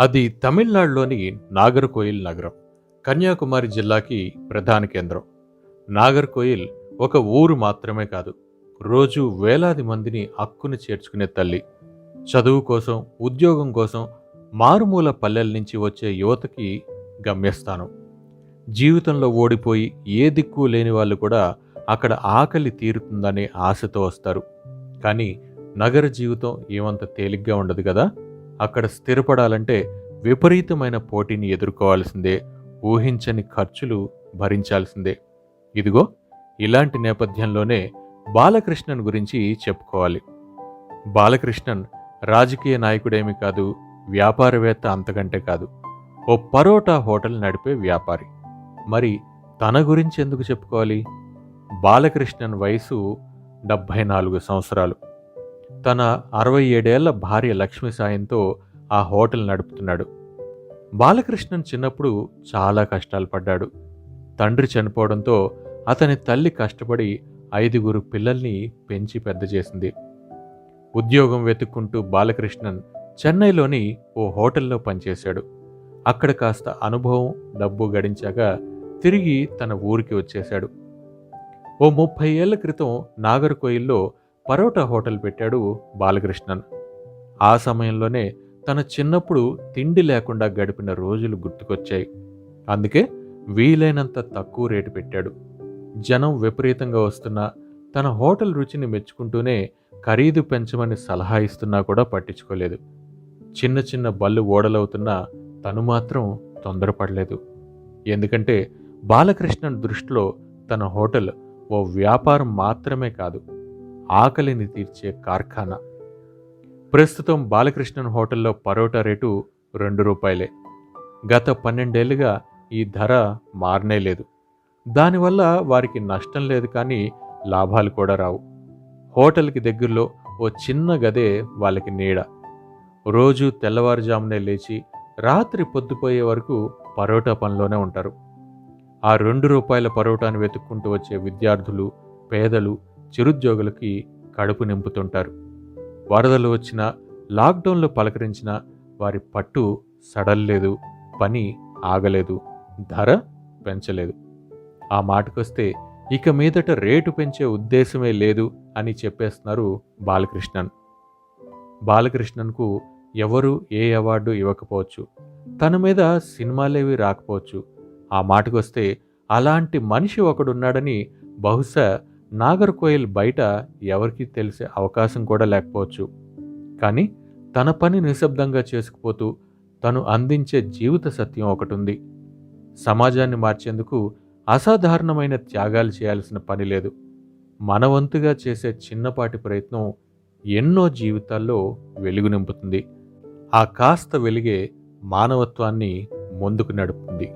అది తమిళనాడులోని నాగర్కోయిల్ నగరం కన్యాకుమారి జిల్లాకి ప్రధాన కేంద్రం. నాగర్కోయిల్ ఒక ఊరు మాత్రమే కాదు రోజు వేలాది మందిని హక్కును చేర్చుకునే తల్లి. చదువు కోసం ఉద్యోగం కోసం మారుమూల పల్లెల నుంచి వచ్చే యువతకి గమ్యస్థానం. జీవితంలో ఓడిపోయి ఏ దిక్కు లేని వాళ్ళు కూడా అక్కడ ఆకలి తీరుతుందనే ఆశతో వస్తారు. కానీ నగర జీవితం ఏమంత తేలిగ్గా ఉండదు కదా? అక్కడ స్థిరపడాలంటే విపరీతమైన పోటీని ఎదుర్కోవాల్సిందే ఊహించని ఖర్చులు భరించాల్సిందే. ఇదిగో ఇలాంటి నేపథ్యంలోనే బాలకృష్ణన్ గురించి చెప్పుకోవాలి. బాలకృష్ణన్ రాజకీయ నాయకుడేమి కాదు వ్యాపారవేత్త అంతకంటే కాదు. ఓ పరోటా హోటల్ నడిపే వ్యాపారి. మరి తన గురించి ఎందుకు చెప్పుకోవాలి? బాలకృష్ణన్ వయసు డెబ్భై నాలుగు సంవత్సరాలు. తన అరవై ఏడేళ్ళ భార్య లక్ష్మి సాయంతో ఆ హోటల్ నడుపుతున్నాడు. బాలకృష్ణన్ చిన్నప్పుడు చాలా కష్టాలు పడ్డాడు. తండ్రి చనిపోవడంతో అతని తల్లి కష్టపడి ఐదుగురు పిల్లల్ని పెంచి పెద్ద చేసింది. ఉద్యోగం వెతుక్కుంటూ బాలకృష్ణన్ చెన్నైలోని ఓ హోటల్లో పనిచేశాడు. అక్కడ కాస్త అనుభవం డబ్బు గడించాక తిరిగి తన ఊరికి వచ్చేశాడు. ఓ ముప్పై ఏళ్ళ క్రితం నాగర్కోయిల్లో పరోటా హోటల్ పెట్టాడు బాలకృష్ణన్. ఆ సమయంలోనే తన చిన్నప్పుడు తిండి లేకుండా గడిపిన రోజులు గుర్తుకొచ్చాయి. అందుకే వీలైనంత తక్కువ రేటు పెట్టాడు. జనం విపరీతంగా వస్తున్నా తన హోటల్ రుచిని మెచ్చుకుంటూనే ఖరీదు పెంచమని సలహా ఇస్తున్నా కూడా పట్టించుకోలేదు. చిన్న చిన్న బళ్ళు ఓడలవుతున్నా తను మాత్రం తొందరపడలేదు. ఎందుకంటే బాలకృష్ణన్ దృష్టిలో తన హోటల్ ఓ వ్యాపారం మాత్రమే కాదు. ఆకలిని తీర్చే కార్ఖానా. ప్రస్తుతం బాలకృష్ణన్ హోటల్లో పరోటా రేటు రెండు రూపాయలే. గత పన్నెండేళ్ళుగా ఈ ధర మారనే లేదు. దానివల్ల వారికి నష్టం లేదు కానీ లాభాలు కూడా రావు. హోటల్కి దగ్గరలో ఓ చిన్న గదే వాళ్ళకి నీడ. రోజు తెల్లవారుజామునే లేచి రాత్రి పొద్దుపోయే వరకు పరోటా పనిలోనే ఉంటారు. ఆ రెండు రూపాయల పరోటాను వెతుక్కుంటూ వచ్చే విద్యార్థులు పేదలు చిరుద్యోగులకి కడుపు నింపుతుంటారు. వరదలు వచ్చినా లాక్డౌన్లో పలకరించిన వారి పట్టు సడల్లేదు పని ఆగలేదు ధర పెంచలేదు. ఆ మాటకొస్తే ఇక మీదట రేటు పెంచే ఉద్దేశమే లేదు అని చెప్పేస్తున్నారు బాలకృష్ణన్. బాలకృష్ణన్కు ఎవరు ఏ అవార్డు ఇవ్వకపోవచ్చు తన మీద సినిమాలేవి రాకపోవచ్చు. ఆ మాటకొస్తే అలాంటి మనిషి ఒకడున్నాడని బహుశా నాగర్కోయిల్ బయట ఎవరికీ తెలిసే అవకాశం కూడా లేకపోవచ్చు. కానీ తన పని నిశ్శబ్దంగా చేసుకుపోతూ తను అందించే జీవిత సత్యం ఒకటి ఉంది సమాజాన్ని మార్చేందుకు అసాధారణమైన త్యాగాలు చేయాల్సిన పని లేదు. మనవంతుగా చేసే చిన్నపాటి ప్రయత్నం ఎన్నో జీవితాల్లో వెలుగు నింపుతుంది. ఆ కాస్త వెలిగే మానవత్వాన్ని ముందుకు నడుపుతుంది.